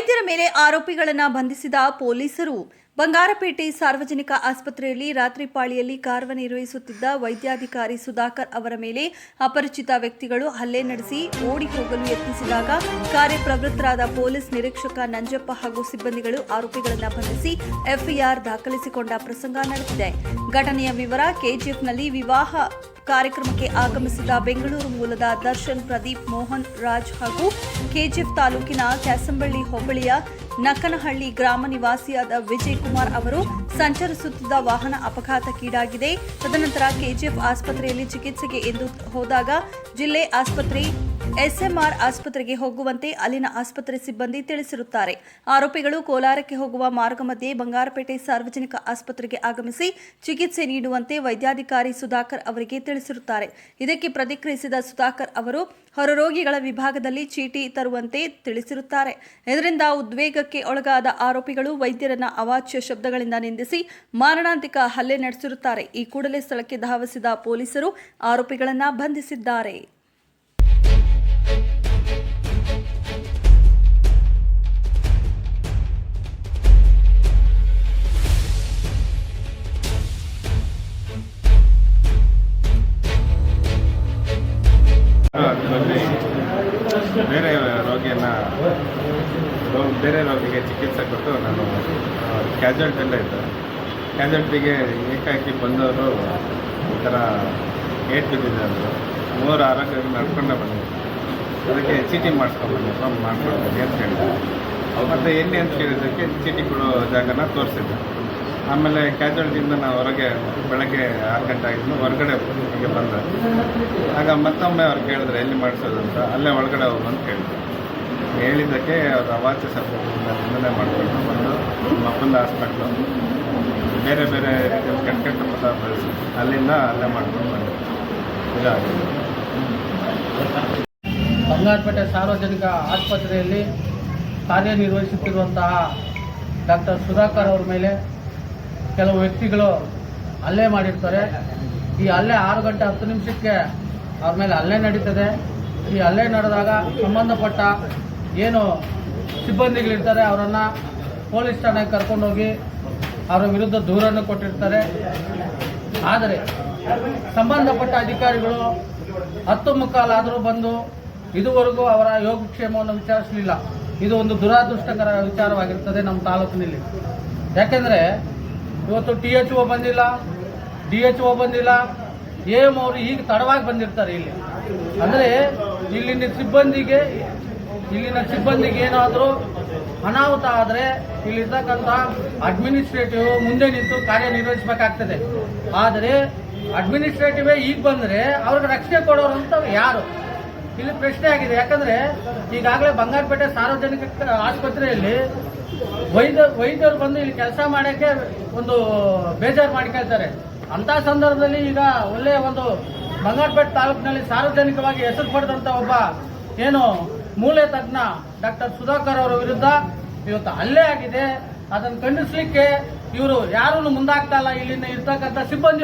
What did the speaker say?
ಮೇಲೆ ಆರೋಪಿಗಳನ್ನು ಬಂಧಿಸಿದ ಪೊಲೀಸರು ಬಂಗಾರಪೇಟೆ ಸಾರ್ವಜನಿಕ ಆಸ್ಪತ್ರೆಯಲ್ಲಿ ರಾತ್ರಿ ಪಾಳಿಯಲ್ಲಿ ಕಾರ್ಯನಿರ್ವಹಿಸುತ್ತಿದ್ದ ವೈದ್ಯಾಧಿಕಾರಿ ಸುಧಾಕರ್ ಅವರ ಮೇಲೆ ಅಪರಿಚಿತ ವ್ಯಕ್ತಿಗಳು ಹಲ್ಲೆ ನಡೆಸಿ ಓಡಿ ಹೋಗಲು ಯತ್ನಿಸಿದಾಗ ಕಾರ್ಯಪ್ರವೃತ್ತರಾದ ಪೊಲೀಸ್ ನಿರೀಕ್ಷಕ ನಂಜಪ್ಪ ಹಾಗೂ ಸಿಬ್ಬಂದಿಗಳು ಆರೋಪಿಗಳನ್ನು ಬಂಧಿಸಿ ಎಫ್ಐಆರ್ ದಾಖಲಿಸಿಕೊಂಡ ಪ್ರಸಂಗ ನಡೆದಿದೆ. ಘಟನೆಯ ವಿವರ ಕೆಜಿಎಫ್ನಲ್ಲಿ ವಿವಾಹ ಕಾರ್ಯಕ್ರಮಕ್ಕೆ ಆಗಮಿಸಿದ ಬೆಂಗಳೂರು ಮೂಲದ ದರ್ಶನ್ ಪ್ರದೀಪ್ ಮೋಹನ್ ರಾಜ್ ಹಾಗೂ ಕೆಜಿಎಫ್ ತಾಲೂಕಿನ ಕ್ಯಾಸಂಬಳ್ಳಿ ಹೋಬಳಿಯ ನಕನಹಳ್ಳಿ ಗ್ರಾಮ ನಿವಾಸಿಯಾದ ವಿಜಯ್ ಕುಮಾರ್ ಅವರು ಸಂಚರಿಸುತ್ತಿದ್ದ ವಾಹನ ಅಪಘಾತಕ್ಕೀಡಾಗಿದೆ. ತದನಂತರ ಕೆಜಿಎಫ್ ಆಸ್ಪತ್ರೆಯಲ್ಲಿ ಚಿಕಿತ್ಸೆಗೆ ಎಂದು ಹೋದಾಗ ಜಿಲ್ಲೆ ಆಸ್ಪತ್ರೆ ಎಸ್ಎಂಆರ್ ಆಸ್ಪತ್ರೆಗೆ ಹೋಗುವಂತೆ ಅಲ್ಲಿನ ಆಸ್ಪತ್ರೆ ಸಿಬ್ಬಂದಿ ತಿಳಿಸಿರುತ್ತಾರೆ. ಆರೋಪಿಗಳು ಕೋಲಾರಕ್ಕೆ ಹೋಗುವ ಮಾರ್ಗ ಮಧ್ಯೆ ಬಂಗಾರಪೇಟೆ ಸಾರ್ವಜನಿಕ ಆಸ್ಪತ್ರೆಗೆ ಆಗಮಿಸಿ ಚಿಕಿತ್ಸೆ ನೀಡುವಂತೆ ವೈದ್ಯಾಧಿಕಾರಿ ಸುಧಾಕರ್ ಅವರಿಗೆ ತಿಳಿಸಿರುತ್ತಾರೆ. ಇದಕ್ಕೆ ಪ್ರತಿಕ್ರಿಯಿಸಿದ ಸುಧಾಕರ್ ಅವರು ಹೊರರೋಗಿಗಳ ವಿಭಾಗದಲ್ಲಿ ಚೀಟಿ ತರುವಂತೆ ತಿಳಿಸಿರುತ್ತಾರೆ. ಇದರಿಂದ ಉದ್ವೇಗಕ್ಕೆ ಒಳಗಾದ ಆರೋಪಿಗಳು ವೈದ್ಯರನ್ನ ಅವಾಚ್ಯ ಶಬ್ದಗಳಿಂದ ನಿಂದಿಸಿ ಮಾರಣಾಂತಿಕ ಹಲ್ಲೆ ನಡೆಸಿರುತ್ತಾರೆ. ಈ ಕೂಡಲೇ ಸ್ಥಳಕ್ಕೆ ಧಾವಿಸಿದ ಪೊಲೀಸರು ಆರೋಪಿಗಳನ್ನು ಬಂಧಿಸಿದ್ದಾರೆ. ಬೇರೆ ರೋಗಿಯನ್ನು ಬೇರೆ ರೋಗಿಗೆ ಚಿಕಿತ್ಸೆ ಕೊಟ್ಟು ನಾನು ಕ್ಯಾಜುಯಾಲ್ಟಿಯಲ್ಲೇ ಇದ್ದೆ ಕ್ಯಾಜುಯಾಲ್ಟಿಗೆ ಏಕಾಏಕಿ ಬಂದವರು ಈ ಥರ ಏಟ್ ಬಿದ್ದಿದ್ದಾರೆ. ಮೂವರು ಆರೋಗ್ಯ ನಡ್ಕೊಂಡೇ ಬಂದಿದ್ದೆ ಅದಕ್ಕೆ ಚೀಟಿ ಮಾಡಿಸ್ಕೊಂಡು ಫಾರ್ಮ್ ಮಾಡ್ಕೊಡ್ತೀನಿ ಅಂತ ಹೇಳಿದೆ ಮತ್ತು ಎಲ್ಲಿ ಅಂತ ಕೇಳಿದ್ದಕ್ಕೆ ಚೀಟಿ ಕೊಡೋ ಜಾಗನ ತೋರಿಸಿದ್ದೆ ಆಮೇಲೆ ಕ್ಯಾಜುವಲ್ಟಿಯಿಂದ ನಾವು ಹೊರಗೆ ಬೆಳಗ್ಗೆ ಆರು ಗಂಟೆ ಆಗಿದ್ದು ಹೊರಗಡೆ ಹೀಗೆ ಬಂದೆ. ಆಗ ಮತ್ತೊಮ್ಮೆ ಅವ್ರು ಕೇಳಿದ್ರೆ, ಎಲ್ಲಿ ಮಾಡಿಸೋದು ಅಂತ. ಅಲ್ಲೇ ಒಳಗಡೆ ಹೋಗು ಅಂತ ಕೇಳಿದ್ರು ಹೇಳಿದ್ದಕ್ಕೆ ಅವ್ರ ಅವಾಚ್ಯ ಶಬ್ದದಿಂದ ಮಾಡಿಕೊಂಡು ಬಂದು ಮಕ್ಕಳ ಹಾಸ್ಪಿಟ್ಲು. ಬೇರೆ ಬೇರೆ ರೀತಿಯಲ್ಲಿ ಕೆಟ್ಟ ಕೆಟ್ಟ ಪದಾರ್ಥ ಅಲ್ಲಿಂದ ಅಲ್ಲೇ ಮಾಡ್ಕೊಂಡು ಬಂದೆ ಇದಾಗಿದೆ. ಬಂಗಾರಪೇಟೆ ಸಾರ್ವಜನಿಕ ಆಸ್ಪತ್ರೆಯಲ್ಲಿ ಕಾರ್ಯನಿರ್ವಹಿಸುತ್ತಿರುವಂತಹ ಡಾಕ್ಟರ್ ಸುಧಾಕರ್ ಅವ್ರ ಮೇಲೆ ಕೆಲವು ವ್ಯಕ್ತಿಗಳು ಹಲ್ಲೆ ಮಾಡಿರ್ತಾರೆ. ಈ ಹಲ್ಲೆ ಆರು ಗಂಟೆ ಹತ್ತು ನಿಮಿಷಕ್ಕೆ ಅವ್ರ ಮೇಲೆ ಹಲ್ಲೆ ನಡೀತದೆ. ಈ ಹಲ್ಲೆ ನಡೆದಾಗ ಸಂಬಂಧಪಟ್ಟ ಏನು ಸಿಬ್ಬಂದಿಗಳಿರ್ತಾರೆ, ಅವರನ್ನು ಪೊಲೀಸ್ ಠಾಣೆಗೆ ಕರ್ಕೊಂಡೋಗಿ ಅವರ ವಿರುದ್ಧ ದೂರನ್ನು ಕೊಟ್ಟಿರ್ತಾರೆ. ಆದರೆ ಸಂಬಂಧಪಟ್ಟ ಅಧಿಕಾರಿಗಳು ಹತ್ತು ಮುಕ್ಕಾಲಾದರೂ ಬಂದು ಇದುವರೆಗೂ ಅವರ ಯೋಗಕ್ಷೇಮವನ್ನು ವಿಚಾರಿಸಲಿಲ್ಲ. ಇದು ಒಂದು ದುರಾದೃಷ್ಟಕರ ವಿಚಾರವಾಗಿರ್ತದೆ ನಮ್ಮ ತಾಲೂಕಿನಲ್ಲಿ. ಯಾಕೆಂದರೆ ಇವತ್ತು ಟಿ ಎಚ್ ಒ ಬಂದಿಲ್ಲ, ಡಿ ಎಚ್ ಒ ಬಂದಿಲ್ಲ ಎಂ ಅವರು ಈಗ ತಡವಾಗಿ ಬಂದಿರ್ತಾರೆ ಇಲ್ಲಿ. ಅಂದರೆ ಇಲ್ಲಿನ ಸಿಬ್ಬಂದಿಗೆ ಇಲ್ಲಿನ ಸಿಬ್ಬಂದಿಗೆ ಏನಾದರೂ ಅನಾಹುತ ಆದರೆ ಇಲ್ಲಿರ್ತಕ್ಕಂಥ ಅಡ್ಮಿನಿಸ್ಟ್ರೇಟಿವ್ ಮುಂದೆ ನಿಂತು ಕಾರ್ಯನಿರ್ವಹಿಸಬೇಕಾಗ್ತದೆ. ಆದರೆ ಅಡ್ಮಿನಿಸ್ಟ್ರೇಟಿವೇ ಈಗ ಬಂದರೆ ಅವ್ರಿಗೆ ರಕ್ಷಣೆ ಕೊಡೋರು ಅಂತ ಯಾರು? ಇಲ್ಲಿ ಪ್ರಶ್ನೆ ಆಗಿದೆ. ಯಾಕಂದ್ರೆ ಈಗಾಗಲೇ ಬಂಗಾರಪೇಟೆ ಸಾರ್ವಜನಿಕ ಆಸ್ಪತ್ರೆಯಲ್ಲಿ ವೈದ್ಯ, ವೈದ್ಯರು ಬಂದು ಇಲ್ಲಿ ಕೆಲಸ ಮಾಡೋಕ್ಕೆ ಒಂದು ಬೇಜಾರು ಮಾಡ್ಕೊಳ್ತಾರೆ ಅಂತ ಸಂದರ್ಭದಲ್ಲಿ ಈಗ ಒಳ್ಳೆಯ ಒಂದು ಬಂಗಾರಪೇಟೆ ತಾಲೂಕಿನಲ್ಲಿ ಸಾರ್ವಜನಿಕವಾಗಿ ಹೆಸರು ಪಡೆದಂತ ಒಬ್ಬ ಏನು ಮೂಲೆ ತಜ್ಞ ಡಾಕ್ಟರ್ ಸುಧಾಕರ್ ಅವರ ವಿರುದ್ಧ ಇವತ್ತು ಹಲ್ಲೆ ಆಗಿದೆ. ಅದನ್ನು ಖಂಡಿಸಲಿಕ್ಕೆ ಇವರು ಯಾರೂ ಮುಂದಾಗ್ತಾ ಇಲ್ಲ. ಇಲ್ಲಿನ ಇರ್ತಕ್ಕಂಥ ಸಿಬ್ಬಂದಿ